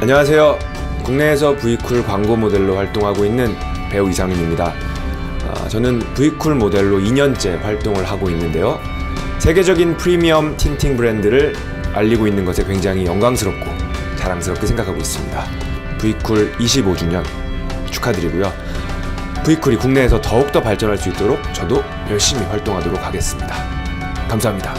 안녕하세요. 국내에서 브이쿨 광고 모델로 활동하고 있는 배우 이상윤입니다. 아, 저는 브이쿨 모델로 2년째 활동을 하고 있는데요. 세계적인 프리미엄 틴팅 브랜드를 알리고 있는 것에 굉장히 영광스럽고 자랑스럽게 생각하고 있습니다. 브이쿨 25주년 축하드리고요. 브이쿨이 국내에서 더욱더 발전할 수 있도록 저도 열심히 활동하도록 하겠습니다. 감사합니다.